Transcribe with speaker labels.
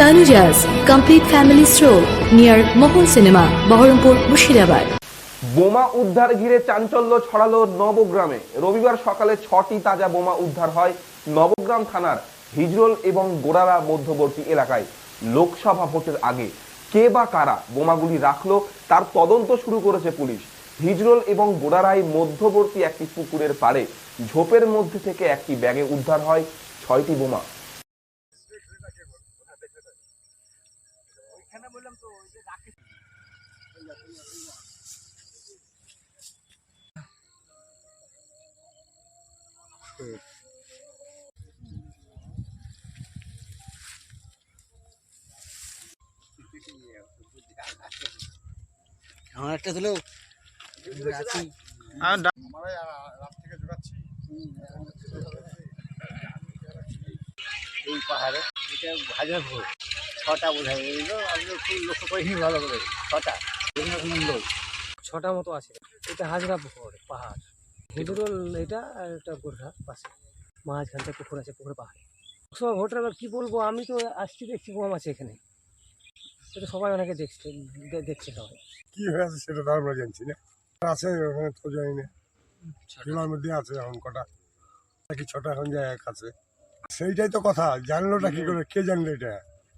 Speaker 1: Tanujas Complete Family Stroll near Mohol Cinema, Baharampur, Mushirabad.
Speaker 2: বোমা উদ্ধার ঘিরে চাঞ্চল্য ছড়ালো নবগ্রামে। রবিবার সকালে ছটি তাজা বোমা উদ্ধার হয় নবগ্রাম থানার হিজরোল এবং গোড়ারা মধ্যবর্তী এলাকায়। লোকসভা ভোটের আগে কে বা কারা বোমাগুলি রাখল তার তদন্ত শুরু করেছে পুলিশ। হিজরোল এবং গোড়ারায় মধ্যবর্তী একটি পুকুরের পাড়ে ঝোপের মধ্যে থেকে একটি ব্যাগে উদ্ধার হয় ছয়টি বোমা।
Speaker 3: আমার একটা দিলেও আছি
Speaker 4: আমরা রাত থেকে জোগাচ্ছি
Speaker 3: এই পাহাড়ে এটা হাজার ভোর ছটা বোধ হয় এগুলো আমি একটু লক্ষ্য করিনি ভালো করে ছটা রবীন্দ্রনাথ মন্ডল
Speaker 5: ছটা মতো আছে এটা হাজরা পুকুর পাহাড়। হিদুরল এটা আর একটা গোর্খা পাশে মাঝখানটা পুকুর আছে পুকুর পাহাড়। সব ভোটার এবার কী বলব আমি তো আসছি দেখছি বোম আছে এখানে। এটা সবাই অনেকে দেখছে দেখছে সবাই।
Speaker 4: কি হয়েছে সেটা তো আমরা জানছি না। আছে ওখানে তো জানি না। সীমার মধ্যে আছে এখন কটা। নাকি ছটা এখন যায় এক আছে। সেইটাই তো কথা জানলোটা কি করে কে জানলো এটা?